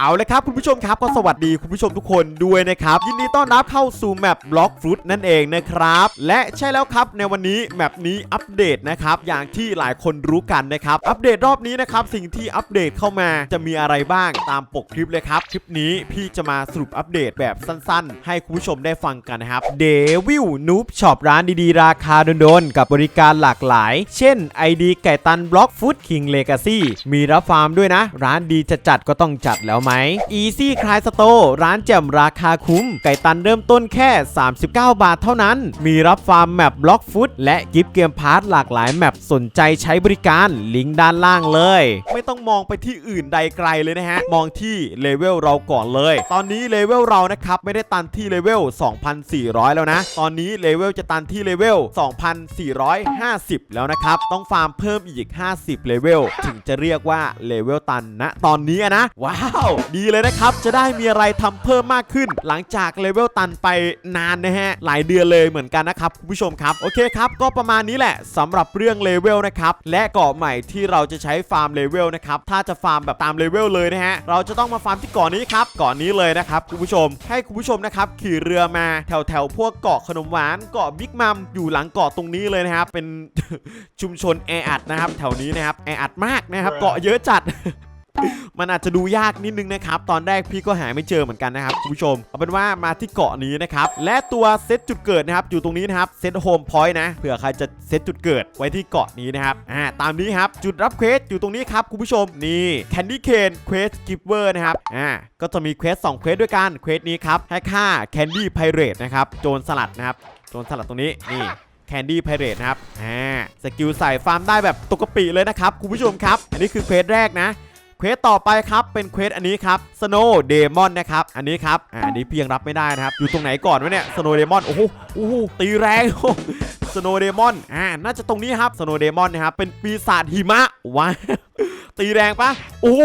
เอาเลยครับคุณผู้ชมครับก็สวัสดีคุณผู้ชมทุกคนด้วยนะครับ ยินดีต้อนรับเข้าสู่แมปบล็อกฟรุตนั่นเองนะครับ และใช่แล้วครับในวันนี้แมปนี้อัปเดตนะครับอย่างที่หลายคนรู้กันนะครับ อัปเดตรอบนี้นะครับสิ่งที่อัปเดตเข้ามาจะมีอะไรบ้างตามปกคลิปเลยครับ คลิปนี้พี่จะมาสรุปอัปเดตแบบสั้นๆ ให้คุณผู้ชมได้ฟังกันนะครับเดวิลนูบช็อปร้านดีๆ ราคาโดนๆกับบริการหลากหลาย เช่น ID ไก่ตันบล็อกฟุตคิงเลกาซี่มีรับฟาร์มด้วยนะ ร้านดีจะจัดก็ต้องจัดแล้วไหม Easy Cry Store ร้านแจ่มราคาคุ้ม ไก่ตันเริ่มต้นแค่ 39 บาทเท่านั้น มีรับฟาร์มแมปบล็อกฟุตและกิฟต์เกมพาร์ทหลากหลายแมปสนใจใช้บริการลิงก์ด้านล่างเลย ไม่ต้องมองไปที่อื่นใดไกลเลยนะฮะ มองที่เลเวลเราก่อนเลย ตอนนี้เลเวลเรานะครับไม่ได้ตันที่เลเวล 2,400 แล้วนะ ตอนนี้เลเวลจะตันที่เลเวล 2,450 แล้วนะครับ ต้องฟาร์มเพิ่มอีก 50 เลเวล ถึงจะเรียกว่าเลเวลตันนะ ตอนนี้นะ ว้าวดีเลยนะครับ จะได้มีอะไรทำเพิ่มมากขึ้น หลังจากเลเวลตันไปนานนะฮะ หลายเดือนเลยเหมือนกันนะครับคุณผู้ชมครับ โอเคครับ ก็ประมาณนี้แหละสำหรับเรื่องเลเวลนะครับ และเกาะใหม่ที่เราจะใช้ฟาร์มเลเวลนะครับ ถ้าจะฟาร์มแบบตามเลเวลเลยนะฮะ เราจะต้องมาฟาร์มที่เกาะนี้ครับเกาะนี้เลยนะครับคุณผู้ชม ให้คุณผู้ชมนะครับขี่เรือมาแถวแถวพวกเกาะขนมหวานเกาะบิ๊กมัมอยู่หลังเกาะตรงนี้เลยนะครับเป็นชุมชนแออัดนะครับแถวนี้นะครับแออัดมากนะครับเกาะเยอะจัด มันอาจจะดูยากนิดนึงนะครับ ตอนแรกพี่ก็หาไม่เจอเหมือนกันนะครับคุณผู้ชม เอาเป็นว่ามาที่เกาะนี้นะครับ และตัวเซตจุดเกิดนะครับ อยู่ตรงนี้นะครับ เซตโฮมพอยต์นะ เผื่อใครจะเซตจุดเกิดไว้ที่เกาะนี้นะครับ อ่า ตามนี้ครับ จุดรับเควสอยู่ตรงนี้ครับคุณผู้ชม นี่แคนดี้เคนเควสกิฟเวอร์นะครับ อ่า ก็จะมีเควส2เควสด้วยกัน เควสนี้ครับให้ค่าแคนดี้ไพเรตนะครับ โจรสลัดนะครับ โจรสลัดตรงนี้ นี่แคนดี้ไพเรตนะครับ อ่า สกิลใส่ฟาร์มได้แบบตกกระปิเลยนะครับคุณผู้ชมครับ อันนี้คือเควสแรกนะ เควสต่อไปครับเป็นเควสอันนี้ครับ Snow Demon นะครับอันนี้ครับอ่าอันนี้เพียงรับไม่ได้นะครับ อยู่ตรงไหนก่อนวะเนี่ย Snow Demon โอ้โหโอ้โหตีแรง Snow Demon อ่าน่าจะตรงนี้ครับ Snow Demon นะครับเป็นปีศาจหิมะว้าตีแรงปะโอ้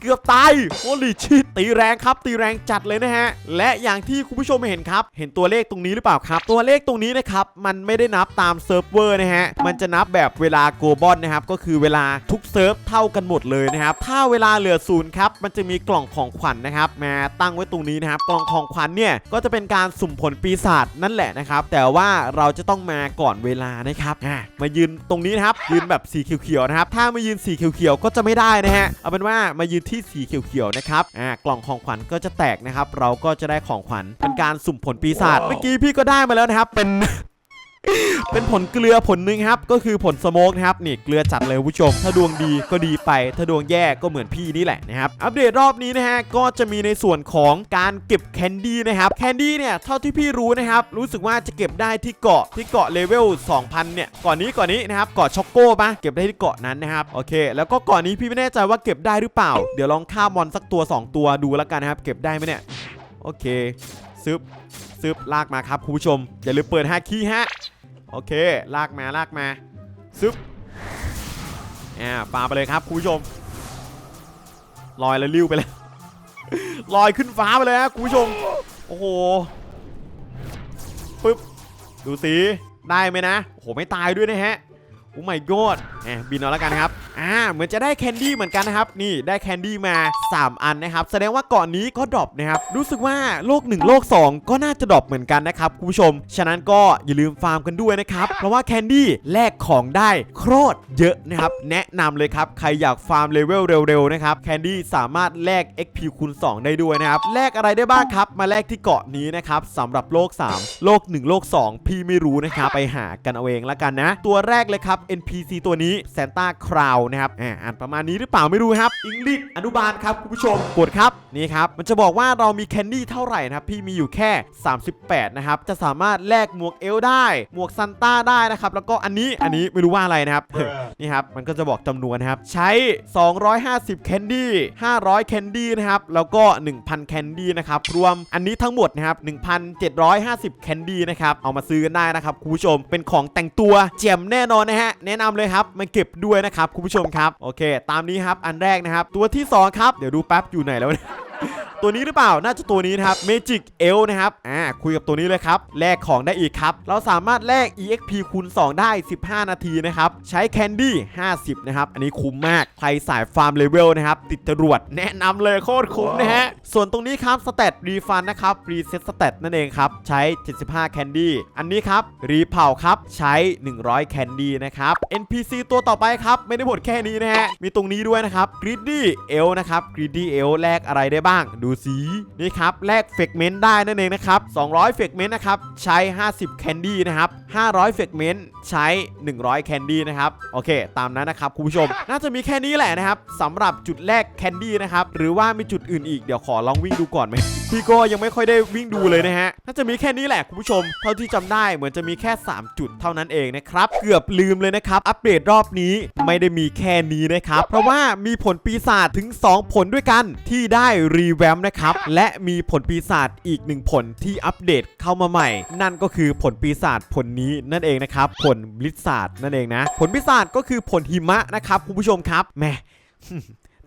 เกือบตายโอลิชิตตีแรงครับ ตีแรงจัดเลยนะฮะ และอย่างที่คุณผู้ชมเห็นครับ เห็นตัวเลขตรงนี้หรือเปล่าครับ ตัวเลขตรงนี้นะครับ มันไม่ได้นับตามเซิร์ฟเวอร์นะฮะ มันจะนับแบบเวลาโกลบอลนะครับ ก็คือเวลาทุกเซิร์ฟเท่ากันหมดเลยนะครับ ถ้าเวลาเหลือศูนย์ครับ มันจะมีกล่องของขวัญนะครับ มาตั้งไว้ตรงนี้นะครับ กล่องของขวัญเนี่ย ก็จะเป็นการสุ่มผลปีศาจนั่นแหละนะครับ แต่ว่าเราจะต้องมาก่อนเวลานะครับ มายืนตรงนี้นะครับ ยืนแบบสีเขียวๆนะครับ ถ้ามายืนสีเขียวๆก็จะไม่ได้นะฮะ เอาเป็นว่ามายืนที่สีเขียวๆนะครับอ่ากล่องของขวัญก็จะแตกนะครับ เราก็จะได้ของขวัญเป็นการสุ่มผลปีศาจเมื่อกี้พี่ก็ได้มาแล้วนะครับเป็น เป็นผลเกลือผลหนึ่งครับ ก็คือผลสโมกนะครับนี่เกลือจัดเลยผู้ชม ถ้าดวงดีก็ดีไป ถ้าดวงแย่ก็เหมือนพี่นี่แหละนะครับ อัปเดตรอบนี้นะฮะ ก็จะมีในส่วนของการเก็บแคนดี้นะครับ แคนดี้เนี่ย เท่าที่พี่รู้นะครับ รู้สึกว่าจะเก็บได้ที่เกาะที่เกาะเลเวล 2,000 เนี่ย ก่อนนี้ก่อนนี้นะครับ เกาะช็อกโก้ปะเก็บได้ที่เกาะนั้นนะครับ โอเค แล้วก็เก่อนนี้พี่ไม่แน่ใจว่าเก็บได้หรือเปล่า เดี๋ยวลองฆ่ามอนสักตัว 2 ตัวดูแล้วกันนะครับ เก็บได้ไหมเนี่ย โอเคซึบซึบลากมาครับคุณผู้ชม อย่าลืมเปิด5คีย์ฮะ โอเค ลากมาลากมาซึบอ่าปาไปเลยครับคุณผู้ชมลอยแล้วลิ้วไปเลยลอยขึ้นฟ้าไปเลยฮะคุณผู้ชม โอ้โหปึ๊บดูสิได้ไหมนะโอ้โหไม่ตายด้วยนะฮะ โอ้ my god แหมบินเอาแล้วกันครับ อ่า เหมือนจะได้แคนดี้เหมือนกันนะครับ นี่ได้แคนดี้มา 3 อันนะครับ แสดงว่าก่อนนี้ก็ดรอปนะครับ รู้สึกว่าโลก 1 โลก 2 ก็น่าจะดรอปเหมือนกันนะครับคุณผู้ชม ฉะนั้นก็อย่าลืมฟาร์มกันด้วยนะครับ เพราะว่าแคนดี้แลกของได้โคตรเยอะนะครับ แนะนำเลยครับ ใครอยากฟาร์มเลเวลเร็วๆนะครับ แคนดี้สามารถแลก XP คูณ2 ได้ด้วยนะครับ แลกอะไรได้บ้างครับ มาแลกที่เกาะนี้นะครับสำหรับโลก 3 โลก 1 โลก 2 พี่ไม่รู้นะครับ ไปหากันเอาเองแล้วกันนะ ตัวแรกเลยครับ NPC ตัวนี้ซานต้าคราวนะครับอ่าอ่านประมาณนี้หรือเปล่าไม่รู้ครับอังกฤษอนุบาลครับคุณผู้ชมกดครับนี่ครับมันจะบอกว่าเรามีแคนดี้เท่าไหร่นะครับพี่มีอยู่แค่ 38 นะครับ จะสามารถแลกหมวกเอลได้ หมวกซันต้าได้นะครับ แล้วก็อันนี้อันนี้ไม่รู้ว่าอะไรนะครับ นี่ครับ มันก็จะบอกจำนวนนะครับ ใช้ 250 แคนดี้ 500 แคนดี้นะครับ แล้วก็ 1,000 แคนดี้นะครับ รวมอันนี้ทั้งหมดนะครับ 1,750 แคนดี้นะครับ เอามาซื้อกันได้นะครับคุณผู้ชมเป็นของแต่งตัวเจียมแน่นอนนะฮะแนะนำเลยครับมาเก็บด้วยนะครับคุณผู้ชมครับโอเค ตามนี้ครับอันแรกนะครับ ตัวที่ 2 ครับ เดี๋ยวดูแป๊บอยู่ไหนแล้วเนี่ย ตัวนี้หรือเปล่าน่าจะตัวนี้นะครับ Magic e l นะครับอ่าคุยกับตัวนี้เลยครับแลกของได้อีกครับ เราสามารถแลก EXP คูณ2 ได้ 15 นาทีนะครับ ใช้ Candy 50 นะครับ อันนี้คุ้มมาก ใครสายฟาร์มเลเวลนะครับ ติดจรวดแนะนำเลยโคตรคุ้มนะฮะ ส่วนตรงนี้ครับสเตตรีฟันนะครับรีเซ็ตสเตตนั่นเองครับ ใช้ 75 Candy อันนี้ครับรีเผาครับ ใช้ 100 Candy นะครับ NPC ตัวต่อไปครับ ไม่ได้หมดแค่นี้นะฮะมีตรงนี้ด้วยนะครับ Greedy e l นะครับ Greedy e l แลกอะไรได้บ้างดูสินี่ครับแลกเฟกเมนต์ได้นั่นเองนะครับ200เฟกเมนต์นะครับใช้ 50 แคนดี้นะครับ500เฟกเมนต์ใช้ 100 แคนดี้นะครับโอเค ตามนั้นนะครับคุณผู้ชม น่าจะมีแค่นี้แหละนะครับสำหรับจุดแรกแคนดี้นะครับหรือว่ามีจุดอื่นอีกเดี๋ยวขอลองวิ่งดูก่อนไหมพี่ก็ยังไม่ค่อยได้วิ่งดูเลยนะฮะ น่าจะมีแค่นี้แหละคุณผู้ชม เท่าที่จำได้เหมือนจะมีแค่ 3 จุดเท่านั้นเองนะครับ เกือบลืมเลยนะครับ อัปเดตรอบนี้ไม่ได้มีแค่นี้นะครับ เพราะว่ามีผลปีศาจถึง 2 ผลด้วยกันที่ได้รีแวมนะครับ และมีผลปีศาจอีกหนึ่งผลที่อัปเดตเข้ามาใหม่ นั่นก็คือผลปีศาจผลนี้นั่นเองนะครับ ผลบลิซาร์นั่นเองนะ ผลปีศาจก็คือผลหิมะนะครับคุณผู้ชมครับแหม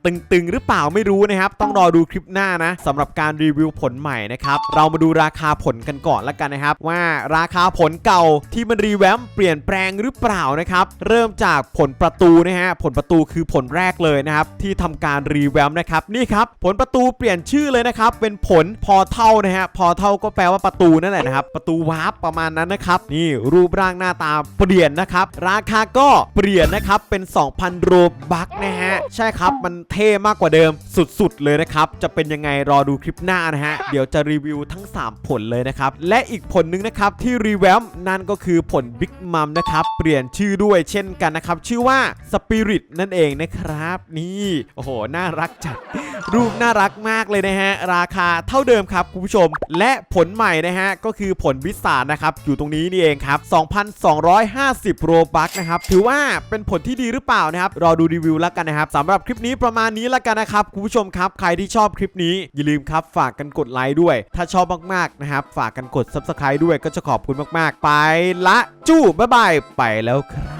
ตึงๆ หรือเปล่าไม่รู้นะครับ ต้องรอดูคลิปหน้านะสำหรับการรีวิวผลใหม่นะครับ เรามาดูราคาผลกันก่อนละกันนะครับ ว่าราคาผลเก่าที่มันรีแวมเปลี่ยนแปลงหรือเปล่านะครับ เริ่มจากผลประตูนะฮะผลประตูคือผลแรกเลยนะครับ ที่ทำการรีแวมนะครับนี่ครับผลประตูเปลี่ยนชื่อเลยนะครับเป็นผลพอเท่านะฮะพอเท่าก็แปลว่าประตูนั่นแหละนะครับ ประตูวาร์ปประมาณนั้นนะครับนี่รูปร่างหน้าตาเปลี่ยนนะครับ ราคาก็เปลี่ยนนะครับเป็น 2,000 โรบัคนะฮะใช่ครับมันเท่มากกว่าเดิมสุดๆเลยนะครับ จะเป็นยังไงรอดูคลิปหน้านะฮะ เดี๋ยวจะรีวิวทั้ง 3 ผลเลยนะครับ และอีกผลหนึ่งนะครับที่รีแวมนั่นก็คือผลบิ๊กมัมนะครับ เปลี่ยนชื่อด้วยเช่นกันนะครับ ชื่อว่าสปิริตนั่นเองนะครับ นี่โอ้โห น่ารักจัด รูปน่ารักมากเลยนะฮะ ราคาเท่าเดิมครับคุณผู้ชม และผลใหม่นะฮะ ก็คือผลวิสาดนะครับ อยู่ตรงนี้นี่เองครับ 2,250 โรบัคนะครับ ถือว่าเป็นผลที่ดีหรือเปล่านะครับ รอดูรีวิวแล้วกันนะครับสำหรับคลิปนี้ประมาณมาเนี้แล้วกันนะครับคุณผู้ชมครับใครที่ชอบคลิปนี้อย่าลืมครับฝากกันกดไลค์ด้วย ถ้าชอบมากๆนะครับ ฝากกันกด Subscribe ด้วยก็จะขอบคุณมากๆ ไปละจู้บ๊ายบายไปแล้วครับ